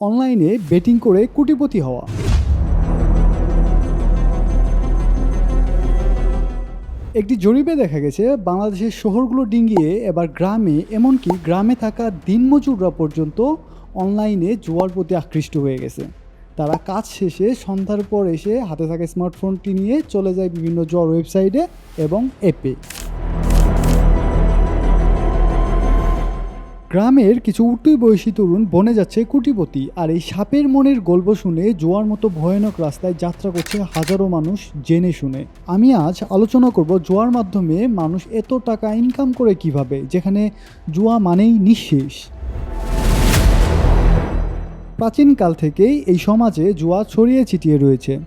অনলাইনে বেটিং করে কোটিপতি হওয়া। একটি জরিপে দেখা গেছে, বাংলাদেশের শহরগুলো ডিঙ্গিয়ে এবার গ্রামে, এমনকি গ্রামে থাকা দিনমজুররা পর্যন্ত অনলাইনে জুয়ার প্রতি আকৃষ্ট হয়ে গেছে। তারা কাজ শেষে সন্ধ্যার পর এসে হাতে থাকা স্মার্টফোনটি নিয়ে চলে যায় বিভিন্ন জুয়ার ওয়েবসাইটে এবং অ্যাপে। গ্রামের কিছু উঠতি বয়সী তরুণ বনে যাচ্ছে কুটিপতি আর এই সাপের মনের গল্প শুনে জোয়ার মতো ভয়ানক রাস্তায় যাত্রা করছে হাজারো মানুষ জেনে শুনে। আমি আজ আলোচনা করব জোয়ার মাধ্যমে মানুষ এত টাকা ইনকাম করে কীভাবে, যেখানে জুয়া মানেই নিঃশেষ। প্রাচীনকাল থেকেই এই সমাজে জুয়া ছড়িয়ে ছিটিয়ে রয়েছে।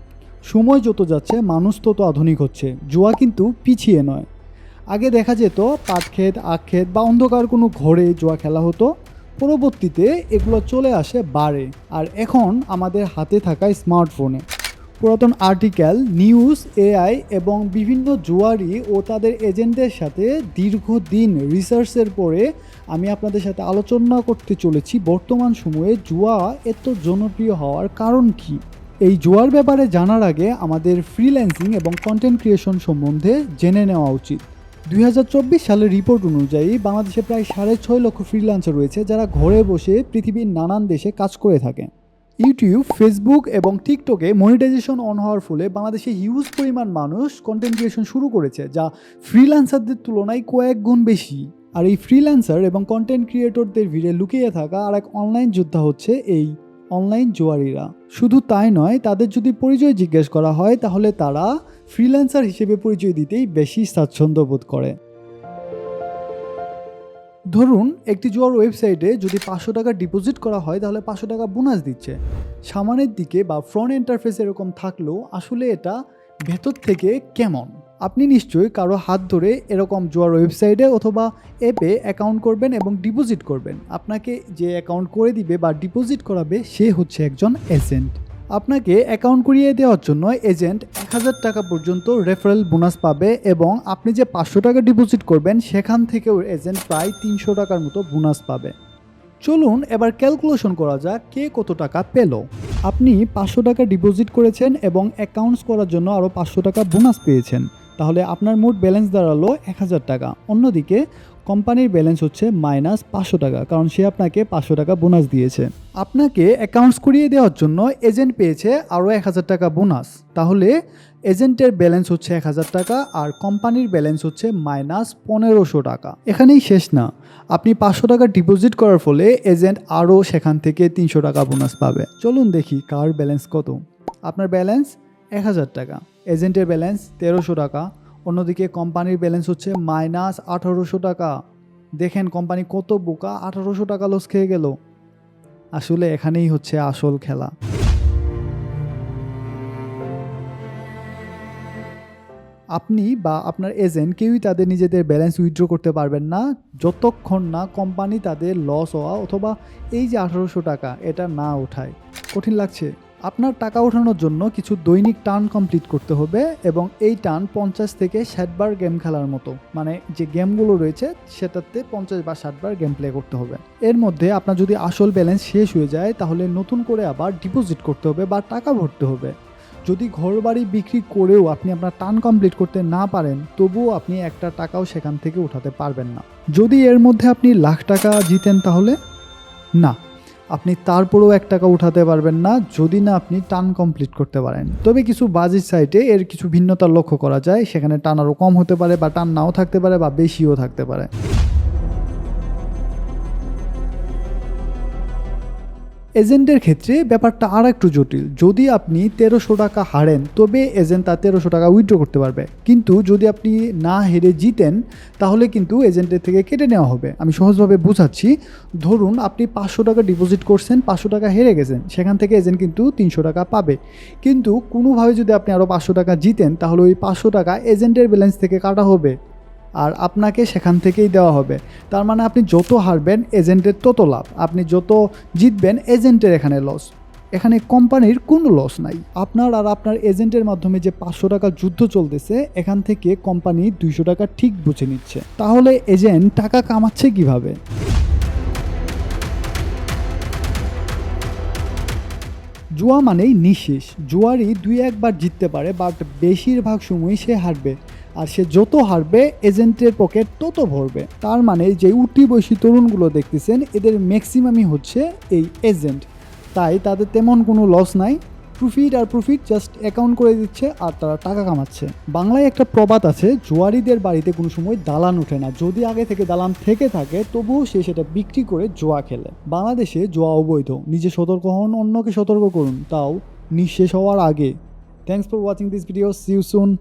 সময় যত যাচ্ছে, মানুষ তত আধুনিক হচ্ছে। জুয়া কিন্তু পিছিয়ে নয়। আগে দেখা যেত পাট ক্ষেত আখ ক্ষেত বা অন্ধকার কোনো ঘরে জুয়া খেলা হতো। পরবর্তীতে এগুলো চলে আসে বারে আর এখন আমাদের হাতে থাকা স্মার্টফোনে। পুরাতন আর্টিকেল, নিউজ, এআই এবং বিভিন্ন জুয়ারি ও তাদের এজেন্টদের সাথে দীর্ঘদিন রিসার্চের পরে আমি আপনাদের সাথে আলোচনা করতে চলেছি বর্তমান সময়ে জুয়া এত জনপ্রিয় হওয়ার কারণ কী? এই জুয়ার ব্যাপারে জানার আগে আমাদের ফ্রিল্যান্সিং এবং কন্টেন্ট ক্রিয়েশন সম্বন্ধে জেনে নেওয়া উচিত। দুই হাজার চব্বিশ সালের রিপোর্ট অনুযায়ী বাংলাদেশে প্রায় সাড়ে ছয় লক্ষ ফ্রিল্যান্সার রয়েছে যারা ঘরে বসে পৃথিবীর নানান দেশে কাজ করে থাকে। ইউটিউব ফেসবুক এবং টিকটকে মনিটাইজেশন অন হওয়ার ফলে বাংলাদেশে হিউজ পরিমাণ মানুষ কন্টেন্ট ক্রিয়েশন শুরু করেছে, যা ফ্রিল্যান্সারদের তুলনায় কয়েক গুণ বেশি। আর এই ফ্রিল্যান্সার এবং কন্টেন্ট ক্রিয়েটরদের ভিড়ে লুকিয়ে থাকা আর এক অনলাইন যোদ্ধা হচ্ছে এই অনলাইন জুয়ারিরা। শুধু তাই নয়, তাদের যদি পরিচয় জিজ্ঞেস করা হয়, তাহলে তারা ফ্রিল্যান্সার হিসেবে পরিচয় দিতেই বেশি স্বাচ্ছন্দ্য বোধ করে। ধরুন, একটি জুয়ার ওয়েবসাইটে যদি পাঁচশো টাকা ডিপোজিট করা হয়, তাহলে পাঁচশো টাকা বোনাস দিচ্ছে। সামানের দিকে বা ফ্রন্ট ইন্টারফেস এরকম থাকলেও আসলে এটা ভেতর থেকে কেমন? আপনি নিশ্চয়ই কারও হাত ধরে এরকম জোয়ার ওয়েবসাইটে অথবা অ্যাপে অ্যাকাউন্ট করবেন এবং ডিপোজিট করবেন। আপনাকে যে অ্যাকাউন্ট করে দিবে বা ডিপোজিট করাবে, সে হচ্ছে একজন এজেন্ট আপনাকে অ্যাকাউন্ট করিয়ে দেওয়ার জন্য এজেন্ট এক হাজার টাকা পর্যন্ত রেফারেল বোনাস পাবে এবং আপনি যে পাঁচশো টাকা ডিপোজিট করবেন, সেখান থেকেও এজেন্ট প্রায় তিনশো টাকার মতো বোনাস পাবে। চলুন এবার ক্যালকুলেশন করা যাক কে কত টাকা পেল। আপনি পাঁচশো টাকা ডিপোজিট করেছেন এবং অ্যাকাউন্টস করার জন্য আরও পাঁচশো টাকা বোনাস পেয়েছেন। তাহলে আপনার মোট ব্যালেন্স দাঁড়াল এক হাজার টাকা। অন্যদিকে, কোম্পানির ব্যালেন্স হচ্ছে মাইনাস পাঁচশো টাকা, কারণ সে আপনাকে পাঁচশো টাকা বোনাস দিয়েছে। আপনাকে অ্যাকাউন্টস করিয়ে দেওয়ার জন্য এজেন্ট পেয়েছে আরও এক হাজার টাকা বোনাস। তাহলে এজেন্টের ব্যালেন্স হচ্ছে এক হাজার টাকা আর কোম্পানির ব্যালেন্স হচ্ছে মাইনাস পনেরোশো টাকা। এখানেই শেষ না। আপনি পাঁচশো টাকা ডিপোজিট করার ফলে এজেন্ট আরও সেখান থেকে তিনশো টাকা বোনাস পাবে। চলুন দেখি কার ব্যালেন্স কত। আপনার ব্যালেন্স এক হাজার টাকা। এজেন্টের ব্যালেন্স তেরোশো টাকা। অন্যদিকে কোম্পানির ব্যালেন্স হচ্ছে মাইনাস আঠারোশো টাকা। দেখেন, কোম্পানি কত বোকা, আঠারোশো টাকা লস খেয়ে গেল। আসলে এখানেই হচ্ছে আসল খেলা। আপনি বা আপনার এজেন্ট কেউই তাদের নিজেদের ব্যালেন্স উইথড্র করতে পারবেন না, যতক্ষণ না কোম্পানি তাদের লস হওয়া অথবা এই যে আঠারোশো টাকা, এটা না ওঠায় কঠিন লাগছে। আপনার টাকা ওঠানোর জন্য কিছু দৈনিক টার্ন কমপ্লিট করতে হবে এবং এই টার্ন পঞ্চাশ থেকে ষাটবার গেম খেলার মতো। মানে যে গেমগুলো রয়েছে, সেটাতে পঞ্চাশ বা ষাটবার গেম প্লে করতে হবে। এর মধ্যে আপনার যদি আসল ব্যালেন্স শেষ হয়ে যায়, তাহলে নতুন করে আবার ডিপোজিট করতে হবে বা টাকা ভরতে হবে। যদি ঘর বাড়ি বিক্রি করেও আপনি আপনার টার্ন কমপ্লিট করতে না পারেন, তবুও আপনি একটা টাকাও সেখান থেকে উঠাতে পারবেন না। যদি এর মধ্যে আপনি লাখ টাকা জিতেন তাহলে? না। আপনি তারপরেও এক টাকা উঠাতে পারবেন না, যদি না আপনি টান কমপ্লিট করতে পারেন। তবে কিছু বাজেট সাইটে এর কিছু ভিন্নতা লক্ষ্য করা যায়, সেখানে টান আরও কম হতে পারে বা টান নাও থাকতে পারে বা বেশিও থাকতে পারে। এজেন্টের ক্ষেত্রে ব্যাপারটা আর একটু জটিল। যদি আপনি তেরোশো টাকা হারেন, তবে এজেন্ট তার তেরোশো টাকা উইথড্র করতে পারবে। কিন্তু যদি আপনি না হেরে জিতেন, তাহলে কিন্তু এজেন্টের থেকে কেটে নেওয়া হবে। আমি সহজভাবে বুঝাচ্ছি। ধরুন আপনি পাঁচশো টাকা ডিপোজিট করছেন, পাঁচশো টাকা হেরে গেছেন। সেখান থেকে এজেন্ট কিন্তু তিনশো টাকা পাবে। কিন্তু কোনোভাবে যদি আপনি আরও পাঁচশো টাকা জিতেন, তাহলে ওই পাঁচশো টাকা এজেন্টের ব্যালেন্স থেকে কাটা হবে। আর আপনাকে সেখান থেকেই দেওয়া হবে। তার মানে আপনি যত হারবেন, এজেন্টের তত লাভ। আপনি যত জিতবেন, এজেন্টের এখানে লস এখানে কোম্পানির কোনো লস নাই। আপনার আর আপনার এজেন্টের মাধ্যমে যে পাঁচশো টাকার যুদ্ধ চলতেছে, এখান থেকে কোম্পানি দুইশো টাকা ঠিক বুঝে নিচ্ছে। তাহলে এজেন্ট টাকা কামাচ্ছে কীভাবে? জুয়া মানেই নিঃশেষ। জুয়ারি দুই একবার জিততে পারে, বাট বেশিরভাগ সময় সে হারবে। আর সে যত হারবে, এজেন্টের পকেট তত ভরবে। তার মানে যে উঠি বয়সী তরুণগুলো দেখতেছেন, এদের ম্যাক্সিমামই হচ্ছে এই এজেন্ট তাই তাদের তেমন কোনো লস নাই। প্রফিট আর প্রফিট জাস্ট অ্যাকাউন্ট করে দিচ্ছে আর তারা টাকা কামাচ্ছে। বাংলায় একটা প্রবাদ আছে, জোয়ারিদের বাড়িতে কোনো সময় দালান ওঠে না। যদি আগে থেকে দালান থেকে থাকে, তবুও সে সেটা বিক্রি করে জোয়া খেলে। বাংলাদেশে জোয়া অবৈধ। নিজে সতর্ক হন, অন্যকে সতর্ক করুন। তাও নিঃশেষ হওয়ার আগে। Thanks for watching this video see you soon